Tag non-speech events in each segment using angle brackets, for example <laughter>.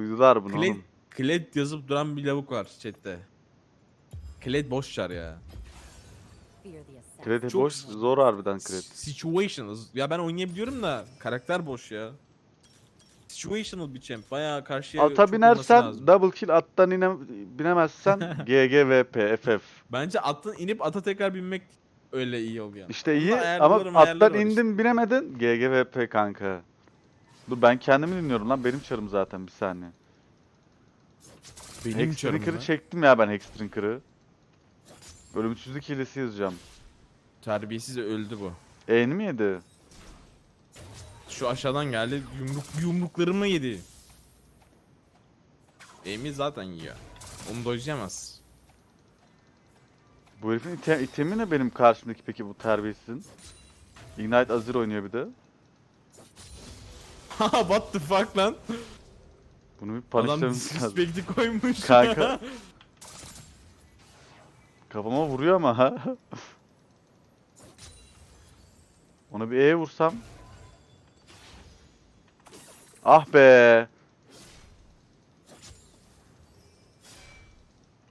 Duydular bunu Kled, oğlum. kled yazıp duran bir lavuk var chatte. Kled boş çar ya. Kredi Çok- boş zor harbiden kredi. Situational. Ya ben oynayabiliyorum da karakter boş ya. Situational bir champ. Bayağı karşıya Ata çok vurması binersen lazım. double kill attan ine, binemezsen <laughs> GGVP FF. Bence attan inip ata tekrar binmek öyle iyi oluyor. İşte iyi da ayarlarım, ama ayarları attan var işte. indin binemedin GGVP kanka. Dur ben kendimi dinliyorum lan benim çarım zaten bir saniye. Benim çarım Hexdrinker'ı mı? çektim ya ben Hexdrinker'ı. Ölümsüzlük hilesi yazacağım. Terbiyesiz öldü bu. E'ni mi yedi? Şu aşağıdan geldi yumruk yumruklarımı yedi. Amy zaten yiyor. Onu dojlayamaz. Bu herifin ite- itemi ne benim karşımdaki peki bu terbiyesizin? Ignite Azir oynuyor bir de. <laughs> Haha what the fuck lan? Bunu bir Adam punishlememiz lazım. disrespect'i koymuş. Kanka. Kafama vuruyor ama ha. <laughs> Ona bir E vursam. Ah be.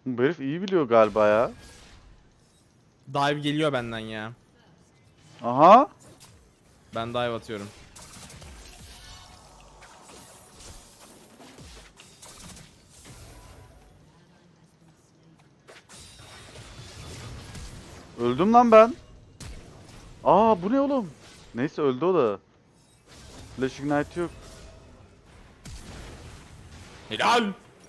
Bu herif iyi biliyor galiba ya. dive geliyor benden ya. Aha. Ben dive atıyorum. Öldüm lan ben. Aa bu ne oğlum? Neyse öldü o da. Flash Ignite yok. Helal.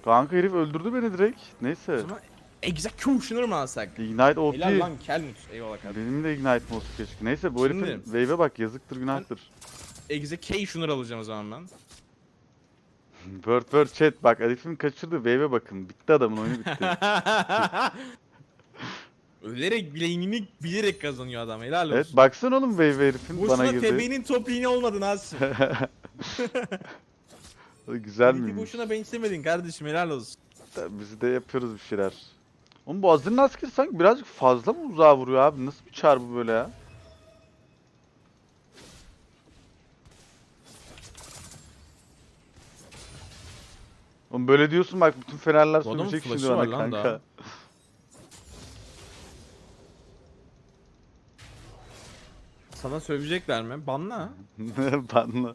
Kanka herif öldürdü beni direkt. Neyse. O zaman Executioner mı alsak? Ignite OP. Helal lan Kelmut. Eyvallah kardeşim. Benim de Ignite olsun keşke. Neyse bu herifin Şimdi- wave'e bak yazıktır günahtır. Executioner alacağım o zaman ben. Bird bird chat bak herifin kaçırdı wave'e bakın. Bitti adamın oyunu bitti. <laughs> Ölerek bileğini bilerek kazanıyor adam. Helal olsun. evet baksana oğlum wave herifin bana Boşuna girdi. tebenin top iğne olmadın Asim. <laughs> Güzel miymiş? boşuna benchlemedin kardeşim helal olsun. Biz de yapıyoruz bir şeyler. Oğlum bu Azir'in askeri sanki birazcık fazla mı uzağa vuruyor abi? Nasıl bir çar bu böyle ya? Oğlum böyle diyorsun bak bütün fenerler sövecek şimdi bana kanka. Sana sövecekler mi? Banla. <laughs> Banla.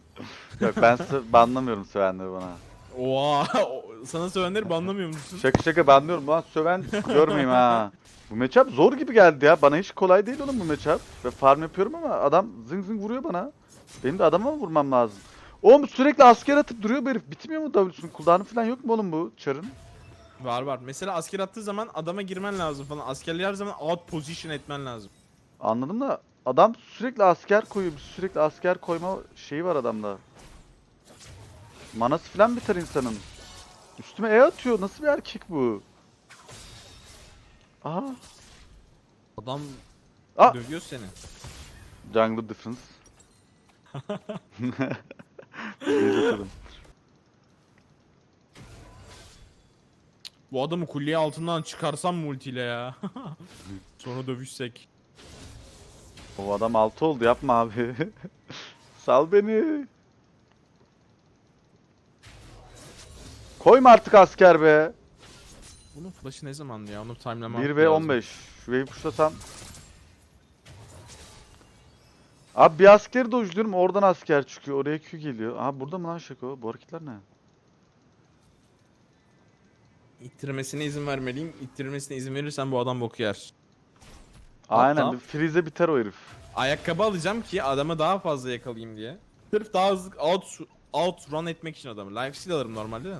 Yok ben sö- banlamıyorum sövenleri bana. Oha <laughs> sana sövenleri banlamıyor musun? Şaka şaka banlıyorum lan söven görmeyeyim ha. Bu matchup zor gibi geldi ya. Bana hiç kolay değil oğlum bu matchup. Ve farm yapıyorum ama adam zing zing vuruyor bana. Benim de adama mı vurmam lazım? Oğlum sürekli asker atıp duruyor bu herif. Bitmiyor mu W'sunun cooldown'u falan yok mu oğlum bu çarın? Var var. Mesela asker attığı zaman adama girmen lazım falan. Askerleri her zaman out position etmen lazım. Anladım da adam sürekli asker koyuyor. Sürekli asker koyma şeyi var adamda. Manası falan biter insanın. Üstüme E atıyor. Nasıl bir erkek bu? Aha. Adam Aa! dövüyor seni. Jungle difference. Bakalım. Bu adamı kulliye altından çıkarsam multiyle ya. <laughs> Sonra dövüşsek. O adam altı oldu yapma abi. <laughs> Sal beni. Koyma artık asker be. Bunun flash'ı ne zamandı ya? Onu timelamak 1 ve lazım. 15. Şurayı puşlasam. Abi bir askeri dojluyorum oradan asker çıkıyor. Oraya Q geliyor. Aha burada mı lan Şako? Bu hareketler ne? İttirmesine izin vermeliyim. İttirmesine izin verirsen bu adam boku yer. Aynen Hatta- bir freeze biter o herif. Ayakkabı alacağım ki adamı daha fazla yakalayayım diye. Sırf daha hızlı out, out run etmek için adamı. Life steal alırım normalde de.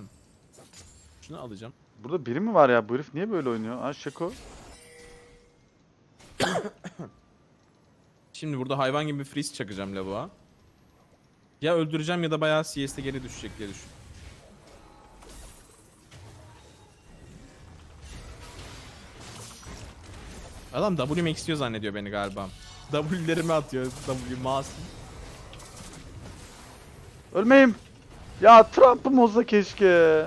Şunu alacağım. Burada biri mi var ya? Bu herif niye böyle oynuyor? Ha Şako. <coughs> Şimdi burada hayvan gibi freeze çakacağım lavuğa. Ya öldüreceğim ya da bayağı CS'de geri düşecek diye düşün. Adam W max istiyor zannediyor beni galiba. W'lerimi atıyor. W masum. Ölmeyeyim. Ya Trump'ım olsa keşke.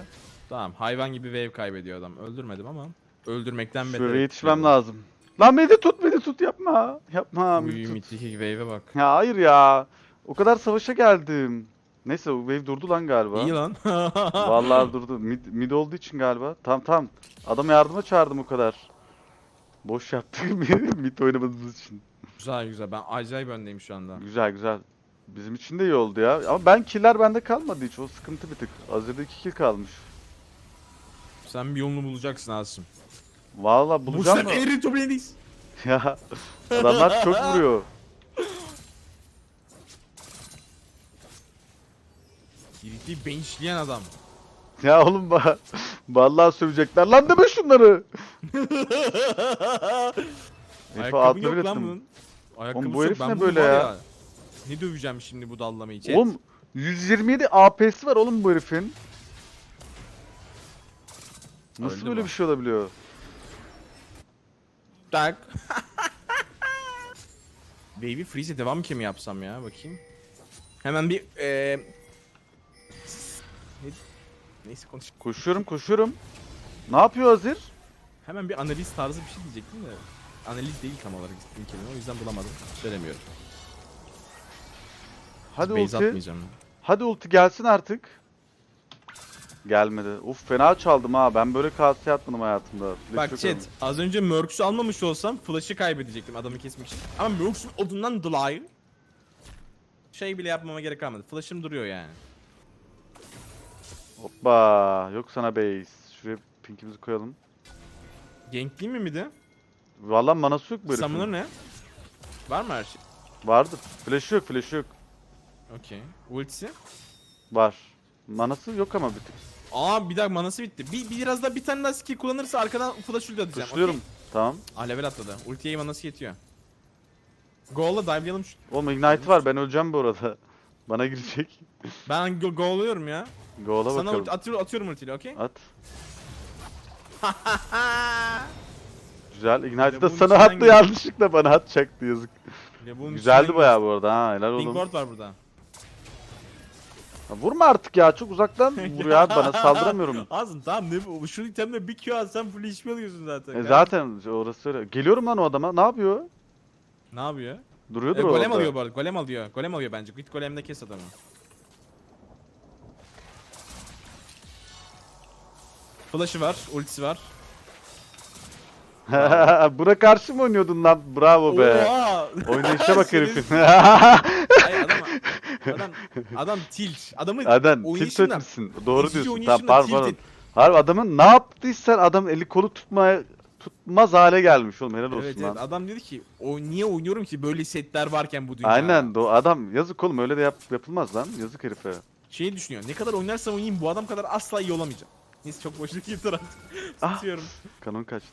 Tamam hayvan gibi wave kaybediyor adam. Öldürmedim ama öldürmekten beter. Şuraya yetişmem beni. lazım. Lan beni tut beni tut yapma. Yapma Uy beni tut. mitik wave'e bak. Ya hayır ya. O kadar savaşa geldim. Neyse wave durdu lan galiba. İyi lan. Vallahi durdu. Mid, mid olduğu için galiba. Tamam tamam. Adamı yardıma çağırdım o kadar. Boş yaptık <laughs> mid oynamadığımız için. güzel güzel. Ben acayip öndeyim şu anda. Güzel güzel. Bizim için de iyi oldu ya. Ama ben killer bende kalmadı hiç. O sıkıntı bir tık. Azir'de 2 kill kalmış. Sen bir yolunu bulacaksın Asım. Vallahi bulacağım Bu da. sefer Tobler'deyiz. <laughs> Ya adamlar çok vuruyor. Birlikte benchleyen adam. Ya oğlum ba vallahi sövecekler. Lan deme şunları. Efe Ayakkabı altına yok lan bunun. Ayakkabı bu herif ben ne bunu böyle var ya? Ne döveceğim şimdi bu dallamayı chat? Oğlum 127 AP'si var oğlum bu herifin. Nasıl Öldü böyle bu. bir şey olabiliyor? Tak. <laughs> Baby Freeze'e devam ki mi yapsam ya bakayım. Hemen bir eee ne- Neyse konuş. Koşuyorum koşuyorum. Ne yapıyor Azir? Hemen bir analiz tarzı bir şey diyecektim de. Analiz değil tam olarak istediğim kelime o yüzden bulamadım. Söylemiyorum. Hadi Base ulti. atmayacağım. Hadi ulti gelsin artık. Gelmedi. Uf fena çaldım ha. Ben böyle KS atmadım hayatımda. Flash Bak yok chat az önce Merks'ü almamış olsam flash'ı kaybedecektim adamı kesmek için. Ama Merks'ün odundan dolayı şey bile yapmama gerek kalmadı. Flash'ım duruyor yani. Hoppa. Yok sana base. Şuraya pinkimizi koyalım. Gankleyeyim mi bir de? Vallahi manası yok herifin. Summoner ne? Var mı her şey? Vardır. Flash yok flash yok. Okey. Ultisi? Var. Manası yok ama bir tık. Aa bir dakika manası bitti. Bir, biraz daha bir tane daha skill kullanırsa arkadan flash ulti atacağım. Tuşluyorum. okey? Tamam. Aa level atladı. Ultiye manası yetiyor. Goal'la dive'layalım şu. Oğlum ignite var. Ben öleceğim bu arada. <laughs> Bana girecek. Ben go goal'luyorum ya. Goal'a Sana bakalım. ulti atıyorum, atıyorum ultiyle okey? At. Güzel. Ignite'ı da bunun sana attı geliyor. yanlışlıkla bana atacaktı yazık. Ya Güzeldi bayağı bu arada ha. Helal oğlum. ward var burada. Ya vurma artık ya. Çok uzaktan <laughs> vuruyor abi bana. Saldıramıyorum. <laughs> Ağzın tamam ne bu? Şu itemle bir Q atsan full HP alıyorsun zaten. E zaten orası öyle. Geliyorum lan o adama. Ne yapıyor? Ne yapıyor? E, Duruyordur golem orada. alıyor bu arada. Golem alıyor. Golem alıyor bence. Git golemle kes adamı. Flash'ı var, ultisi var. <laughs> Buna karşı mı oynuyordun lan? Bravo be. Oha! Oynayışa <laughs> bak herifin. Hayır adam adam adam tilt. Adamı Adam tilt oynayışından- etmişsin. Doğru diyorsun. Tamam oynayışından pardon tilt pardon. et- Harbi adamın ne yaptıysan adam eli kolu tutmaya tutmaz hale gelmiş oğlum helal olsun Evet lan. evet adam dedi ki o niye oynuyorum ki böyle setler varken bu dünyada. Aynen do adam yazık oğlum öyle de yap, yapılmaz lan yazık herife. Şeyi düşünüyor. Ne kadar oynarsam oynayayım bu adam kadar asla iyi olamayacağım. Neyse çok boşuna yeter artık. Ah. Tutuyorum. Kanon kaçtı.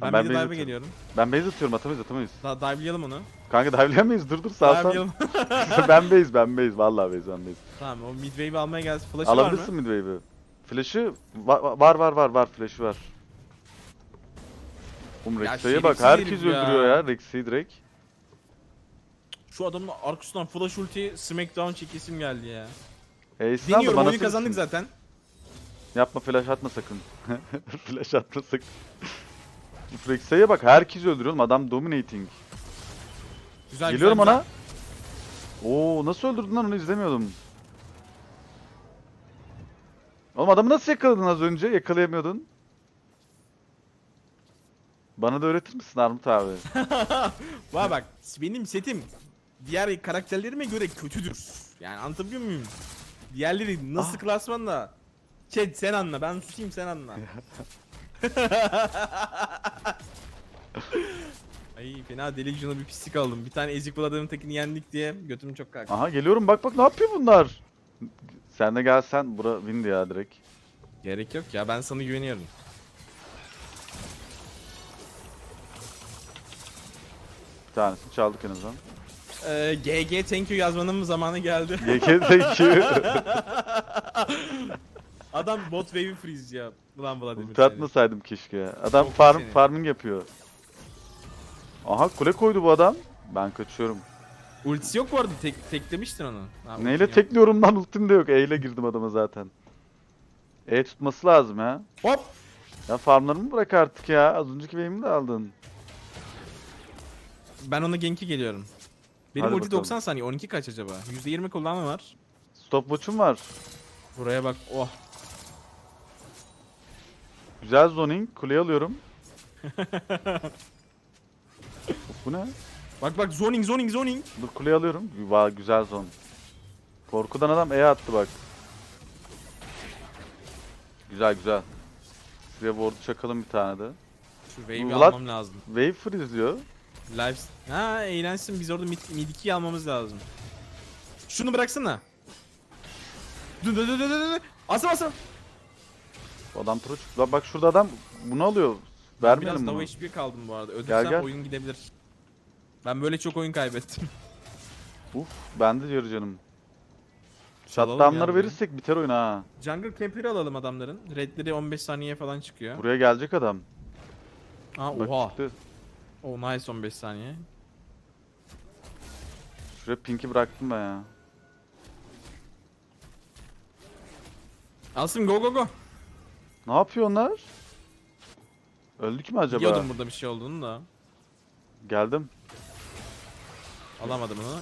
Ben, Ben base atıyorum. geliyorum. Ben base atıyorum atamayız atamayız. Daha dive'layalım onu. Kanka dive'leyemeyiz dur dur sağ sağ. Dive'layalım. <laughs> ben base ben base vallahi base ben base. tamam o mid wave'i almaya gelsin. Flash'ı var mı? Alabilirsin midwave'i. Flash'ı va- var var var var flash'ı var. Oğlum Ya Rexa'ya bak şerefsiz herkes herif ya. öldürüyor ya Rexa'yı direkt. Şu adamın arkasından flash ulti smackdown çekesim geldi ya. Ace Deniyorum oyunu kazandık zaten. Yapma flash atma sakın. <laughs> flash atma sakın. Rexa'ya bak herkes öldürüyor oğlum adam dominating. Güzel Geliyorum güzel, ona. Oo nasıl öldürdün lan onu izlemiyordum. Oğlum adamı nasıl yakaladın az önce? Yakalayamıyordun. Bana da öğretir misin Armut abi? güzel. <laughs> Vay bak benim setim diğer karakterlerime göre kötüdür. Yani anlatabiliyor muyum? Diğerleri nasıl Ah. klasmanda? Chat sen anla ben susayım sen anla. <laughs> Ay fena Delusion'a bir pislik aldım. Bir tane ezik buladığım tekini yendik diye götüm çok kalktı. Aha geliyorum bak bak ne yapıyor bunlar? Sen de gelsen bura windi ya direkt. Gerek yok ya ben sana güveniyorum. Bir tanesini çaldık en azından. Ee, GG thank you yazmanın zamanı geldi. YK thank you. <laughs> Adam bot wave'i freeze ya. Ulan Vladimir. Ulti atmasaydım keşke. Adam Çok farm seni. farming yapıyor. Aha kule koydu bu adam. Ben kaçıyorum. Ultisi yok bu arada tek, teklemiştin onu. Ha, ultin Neyle yok. tekliyorum lan ultim de yok. E ile girdim adama zaten. E tutması lazım ha. Hop. Ya farmlarımı bırak artık ya. Az önceki wave'imi de aldın. Ben ona genki geliyorum. Benim Hadi ulti bakalım. 90 saniye 12 kaç acaba? %20 kullanma var. Stopwatch'um var. Buraya bak. Oh. Güzel zoning. Kuleyi alıyorum. <laughs> Bu ne? Bak bak zoning zoning zoning. Dur kuleyi alıyorum. Va güzel zon. Korkudan adam E attı bak. Güzel güzel. Şuraya ward çakalım bir tane de. Şu wave'i Vlad- almam lazım. Wave freeze diyor. Live... Ha eğlensin biz orada mid, mid 2'yi almamız lazım. Şunu bıraksana. Dön dön dön dön dön dön. Asım asım. Adam turu çıktı. Lan Bak şurada adam bunu alıyor. Biraz Vermeyelim daha bunu. HP kaldım bu arada. Öldürsem gel. oyun gidebilir. Ben böyle çok oyun kaybettim. <laughs> Uf ben de diyor canım. Çalalım Shutdown'ları ya verirsek biter oyun ha. Jungle Camper'ı alalım adamların. Redleri 15 saniye falan çıkıyor. Buraya gelecek adam. Ha Bak oha. çıktı. Oh nice 15 saniye. Şuraya pink'i bıraktım ben ya. Asım go go go. Ne yapıyor onlar? Öldük mü acaba? Biliyordum burada bir şey olduğunu da. Geldim. Alamadım onu.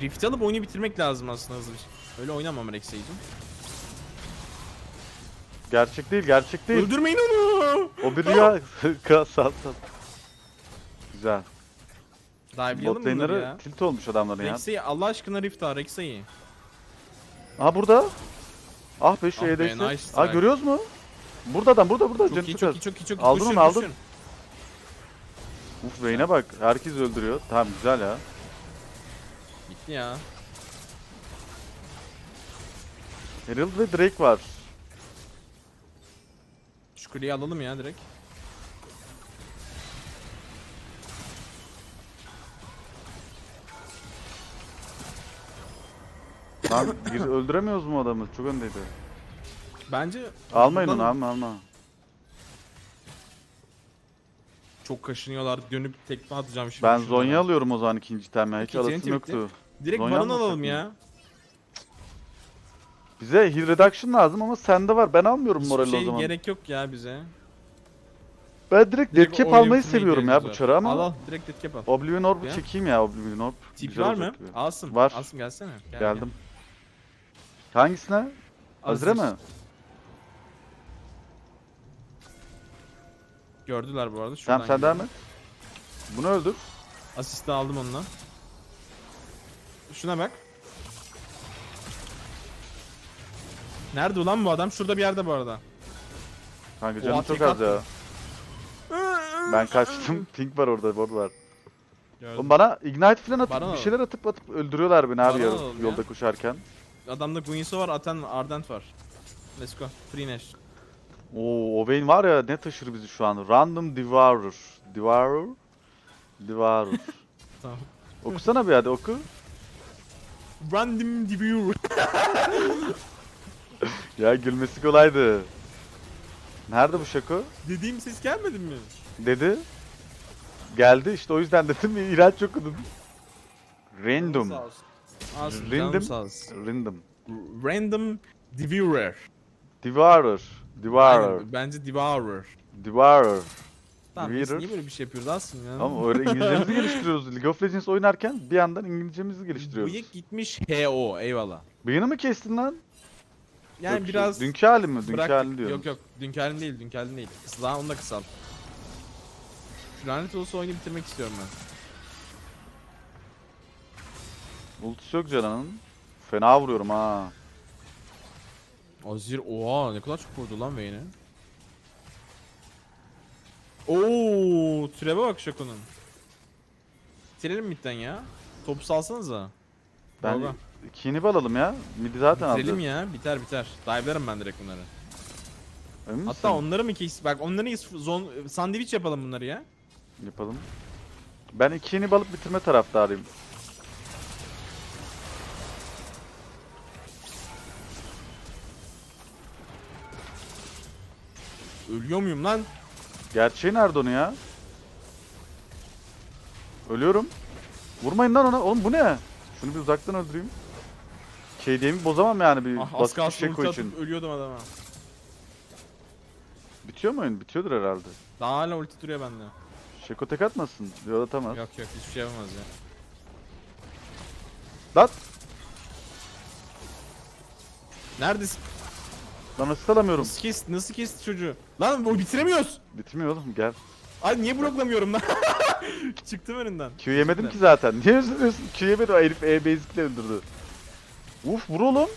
Rift alıp oyunu bitirmek lazım aslında hızlı bir şey. Öyle oynamam Rex'eydim. Gerçek değil, gerçek değil. Öldürmeyin onu. O bir rüya. <laughs> Sal sal. Güzel. Dive'layalım Bot bunları lane'ları ya. tilt olmuş adamların ya. Rex'eyi Allah aşkına Rift al Rex'eyi. Aha burada. Ah be şu Ah be, nice Aa görüyoruz mu? Burada adam, burada burada. Çok iyi çok iyi çok iyi çok iyi. Aldın Koşun, onu, aldın. koşun. Uf Vayne'e bak. Herkes öldürüyor. Tamam güzel ya. Bitti ya. Herald ve Drake var. Şu kuleyi alalım ya direkt. Lan bir öldüremiyoruz mu adamı? Çok öndeydi. Bence Almayın onu alma alma. Çok kaşınıyorlar. Dönüp tekme atacağım şimdi. Ben şuradan. Zonya alıyorum o zaman ikinci temel. Hiç İkinci alasım yoktu. Direkt Zonya Baron almasak alalım mı? ya. Bize heal reduction lazım ama sende var. Ben almıyorum Hiçbir moral o şey zaman. gerek yok ya bize. Ben direkt Direkt death cap oyun almayı seviyorum ya bu ihtiyacımız var. ama. Al al direkt death cap al. Oblivion Orb'u Ya. çekeyim ya Oblivion Orb. Güzel var mı? olacak gibi. Alsın. Var. Alsın gelsene. Gel, Geldim. Hangisine? Azir. mi? Gördüler bu arada. Tamam sen devam gidelim. et. Bunu öldür. Asisti aldım onunla. Şuna bak. Nerede ulan bu adam? Şurada bir yerde bu arada. Kanka Oha, canım çok tek az ya. Ben kaçtım. <laughs> Pink var orada, board var. Gördüm. Oğlum bana ignite falan atıp Baron bir şeyler atıp atıp öldürüyorlar beni abi Baron ya- alalım yolda ya. koşarken. Adamda Guinsoo var, Aten Ardent var. Let's go. Free Nash. Oo, o beyin var ya ne taşır bizi şu an. Random Devourer. Devourer. Devourer. <laughs> Tamam. Okusana bir hadi oku. Random Devourer. <laughs> Ya gülmesi kolaydı. Nerede bu şako? Dediğim ses gelmedi mi? Dedi. Geldi işte o yüzden dedim <laughs> iğrenç okudun. Random. Alsın, Random. Random. Random Devourer. Devourer. Devourer. Aynen, Bence Devourer. Devourer. Tamam biz niye böyle bir şey yapıyoruz aslında ya? Ama öyle İngilizcemizi <laughs> geliştiriyoruz. League of Legends oynarken bir yandan İngilizcemizi geliştiriyoruz. Bıyık gitmiş HO eyvallah. Bıyığını mı kestin lan? Yani Yok, biraz Dünkü halim mi? Dünkü bıraktık. diyorum. Yok yok dünkü halim değil dünkü halim değil. Daha onu da kısal. Şu lanet olsa oyunu bitirmek istiyorum ben. Ultisi yok Canan'ın. Fena vuruyorum ha. Azir oha ne kadar çok vurdu lan Vayne'e. Oo, türeve bak Shaco'nun. Bitirelim midden ya. Topu salsanıza. Ben Baba. ikini alalım ya. Midi zaten Bitirelim aldı. ya. Biter biter. Dive'larım ben direkt bunları. Emin Hatta misin? onları mı kes? Bak onları zon sandviç yapalım bunları ya. Yapalım. Ben ikini balıp bitirme taraftarıyım. Ölüyor muyum lan? Gerçeği nerede onu ya? Ölüyorum. Vurmayın lan ona. Oğlum bu ne? Şunu bir uzaktan öldüreyim. KD'mi bozamam yani bir Ah basit bir şey koy için. ölüyordum adama. Bitiyor mu oyun? Bitiyordur herhalde. Daha hala ulti duruyor bende. Şeko tek atmasın. Yol atamaz. Yok yok hiçbir şey yapamaz ya. Lan! Neredesin? Lan asist alamıyorum. Nasıl kesti? Nasıl kesti çocuğu? Lan o bitiremiyoruz. Bitmiyor oğlum gel. Ay niye bloklamıyorum lan? <laughs> Çıktım önünden. Q yemedim ki zaten. <laughs> Niye üzülüyorsun? Q yemedim. Herif E basic'le öldürdü. Uf vur oğlum.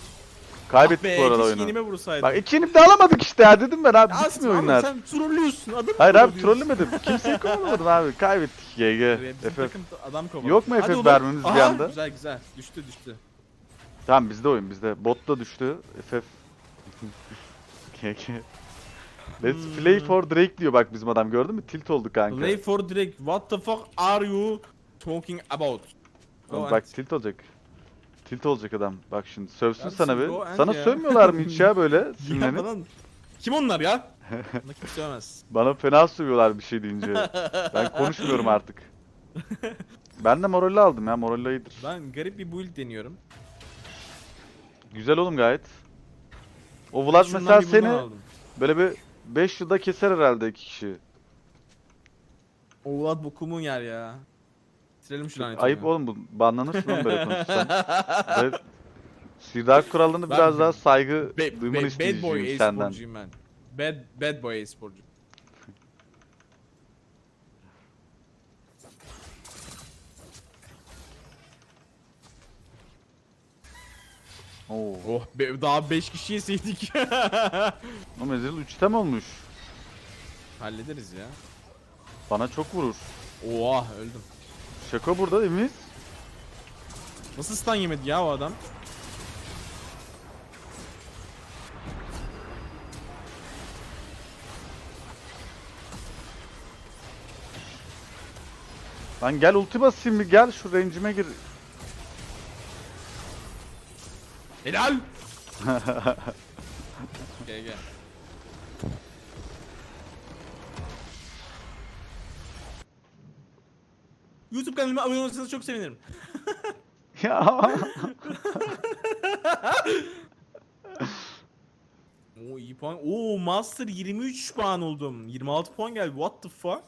Kaybettik Ah bu arada keşke oyunu. yenime vursaydım. Bak iki inip de alamadık işte ya dedim ben abi Ya bitmiyor oyunlar. Sen trollüyorsun adamı Hayır abi trollemedim. Kimseyi kovalamadım abi. Kaybettik GG. FF. adam kovaladı. Yok mu Hadi FF vermemiz bir anda? Güzel güzel. Düştü düştü. Tamam bizde oyun bizde. Bot da düştü. FF. GG. Let's play for Drake diyor bak bizim adam gördün mü? Tilt oldu kanka. Play for direct. What the fuck are you talking about? Go Oğlum and- bak tilt olacak. Tilt olacak adam. Bak şimdi sövsün sana bir. go and Sana ya. sövmüyorlar mı hiç <laughs> ya böyle Ya sinirlenip? Kim onlar ya? <laughs> Bana kimse söylemez. Bana fena sövüyorlar bir şey deyince. ben <laughs> konuşmuyorum artık. Ben de Morelli aldım ya. Morelli iyidir. Ben garip bir build deniyorum. Güzel oğlum gayet. O Vlad Şundan mesela bir seni aldım. böyle bir 5 yılda keser herhalde iki kişi. O Vlad bokumun yer ya. Bitirelim şu laneti. Ayıp oğlum bu. Banlanırsın oğlum böyle konuşursan. <laughs> Ve Sirdar kurallarına Ben- biraz daha saygı Be- duymanı be- bad boy isteyeceğim senden. e-sporcuyum ben. Bad, bad boy e-sporcu. Oo. Oh be, daha 5 kişi yeseydik. O mezil 3 tem olmuş. Hallederiz ya. Bana çok vurur. Oha öldüm. Şako burada değil miyiz? Nasıl stun yemedi ya o adam? Lan gel ulti basayım bir gel şu range'ime gir. Helal. gel gel. YouTube kanalıma abone olursanız çok sevinirim. <laughs> ya. Oo iyi puan. Oo Master 23 puan oldum. 26 puan geldi. What the fuck?